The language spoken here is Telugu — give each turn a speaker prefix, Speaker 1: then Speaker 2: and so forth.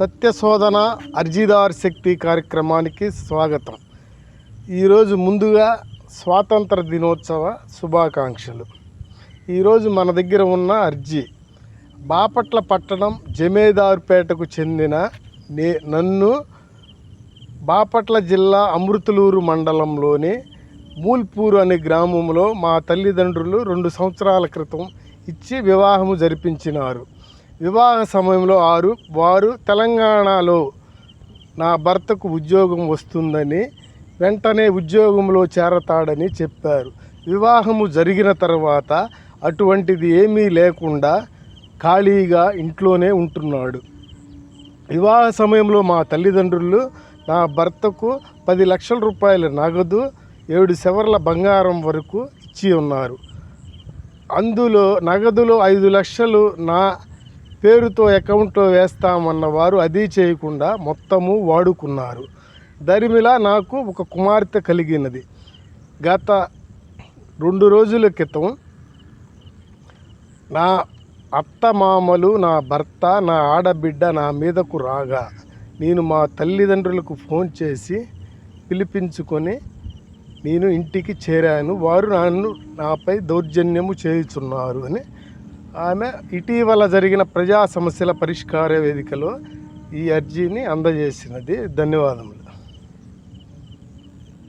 Speaker 1: సత్యశోధన అర్జీదార్ శక్తి కార్యక్రమానికి స్వాగతం. ఈరోజు ముందుగా స్వాతంత్ర దినోత్సవ శుభాకాంక్షలు. ఈరోజు మన దగ్గర ఉన్న అర్జీ. బాపట్ల పట్టణం జమేదారుపేటకు చెందిన నే నన్ను బాపట్ల జిల్లా అమృతలూరు మండలంలోని మూల్పూరు అనే గ్రామంలో మా తల్లిదండ్రులు రెండు సంవత్సరాల క్రితం ఇచ్చి వివాహము జరిపించినారు. వివాహ సమయంలో ఆరు వారు తెలంగాణలో నా భర్తకు ఉద్యోగం వస్తుందని వెంటనే ఉద్యోగంలో చేరతాడని చెప్పారు. వివాహము జరిగిన తర్వాత అటువంటిది ఏమీ లేకుండా ఖాళీగా ఇంట్లోనే ఉంటున్నాడు. వివాహ సమయంలో మా తల్లిదండ్రులు నా భర్తకు పది లక్షల రూపాయల నగదు ఏడు సెవర్ల బంగారం వరకు ఇచ్చి ఉన్నారు. అందులో నగదులో ఐదు లక్షలు నా పేరుతో అకౌంట్లో వేస్తామన్న వారు అది చేయకుండా మొత్తము వాడుకున్నారు. దరిమిలా నాకు ఒక కుమార్తె కలిగినది. గత రెండు రోజుల క్రితం నా అత్తమామలు నా భర్త నా ఆడబిడ్డ నా మీదకు రాగా నేను మా తల్లిదండ్రులకు ఫోన్ చేసి పిలిపించుకొని నేను ఇంటికి చేరాను. వారు నన్ను నాపై దౌర్జన్యము చేయుచున్నారు అని ఆమె ఇటీవల జరిగిన ప్రజా సమస్యల పరిష్కార వేదికలో ఈ అర్జీని అందజేసినది. ధన్యవాదములు.